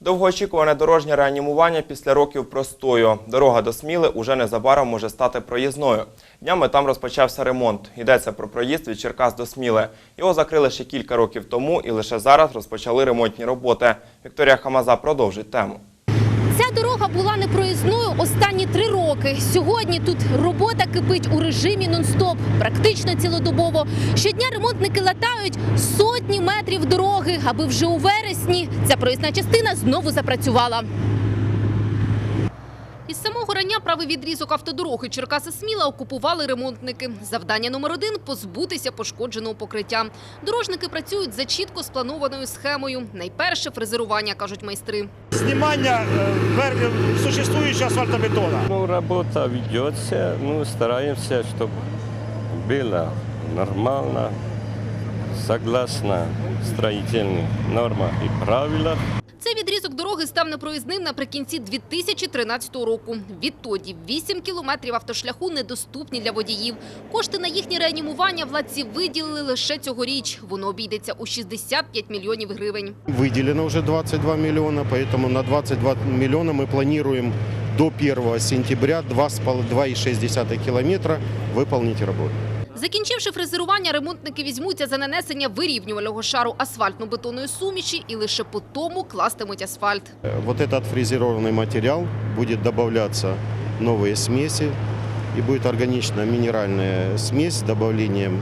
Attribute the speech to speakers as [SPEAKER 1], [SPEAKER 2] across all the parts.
[SPEAKER 1] Довгоочікуване дорожнє реанімування після років простою. Дорога до Сміли уже незабаром може стати проїзною. Днями там розпочався ремонт. Йдеться про проїзд від Черкас до Сміли. Його закрили ще кілька років тому і лише зараз розпочали ремонтні роботи. Вікторія Хамаза продовжить тему.
[SPEAKER 2] Ця дорога була непроїзною останні роки. Сьогодні тут робота кипить у режимі нон-стоп, практично цілодобово. Щодня ремонтники латають сотні метрів дороги, аби вже у вересні ця проїзна частина знову запрацювала Із самого рання правий відрізок автодороги Черкаси Сміла окупували ремонтники. Завдання номер один – позбутися пошкодженого покриття. Дорожники працюють за чітко спланованою схемою. Найперше – фрезерування, кажуть майстри.
[SPEAKER 3] Снимание э, вер- существующего асфальтобетона.
[SPEAKER 4] Ну, работа ведется, ну, стараемся, чтобы было нормально, согласно строительным нормам и правилам.
[SPEAKER 2] Цей відрізок дороги став непроїзним наприкінці 2013 року. Відтоді 8 кілометрів автошляху недоступні для водіїв. Кошти на їхнє реанімування владці виділили лише цьогоріч. Воно обійдеться у 65 мільйонів гривень.
[SPEAKER 5] Выделено уже 22 миллиона, поэтому на 22 миллиона мы планируем до 1 сентября 2,6 километра выполнить работу.
[SPEAKER 2] Закінчивши фрезерування, ремонтники візьмуться за нанесення вирівнювального шару асфальтно-бетонної суміші і лише по тому кластимуть асфальт.
[SPEAKER 5] Э, Вот этот фрезерованный материал будет добавляться новые смеси и будет органичная минеральная смесь с добавлением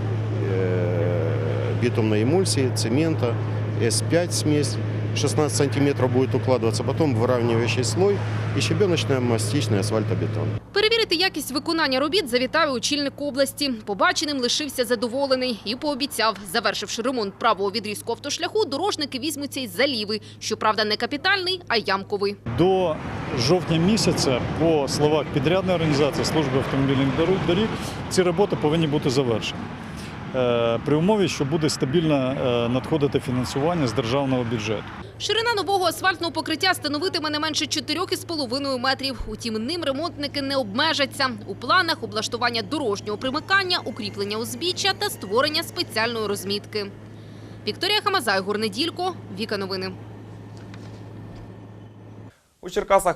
[SPEAKER 5] э, битумной эмульсии, цемента, S5 смесь. 16 сантиметров будет укладываться, потом выравнивающий слой и щебеночно-мастичный асфальтобетон.
[SPEAKER 2] Перевірити якість виконання робіт завітав очільник області. Побаченим лишився задоволений і пообіцяв, завершивши ремонт правого відрізку автошляху, дорожники візьмуться із за лівий. Щоправда, не капітальний, а ямковий.
[SPEAKER 6] До жовтня місяця, по словах підрядної організації служби автомобільних доріг ці роботи повинні бути завершені. Е, При умові, що буде стабільно е, надходити фінансування з державного бюджету.
[SPEAKER 2] Ширина нового асфальтного покриття становитиме не менше 4,5 метрів. Утім, ним ремонтники не обмежаться. У планах облаштування дорожнього примикання, укріплення узбіччя та створення спеціальної розмітки. Вікторія Хамазай, Горнеділько, Віка Новини.
[SPEAKER 1] У Черкасах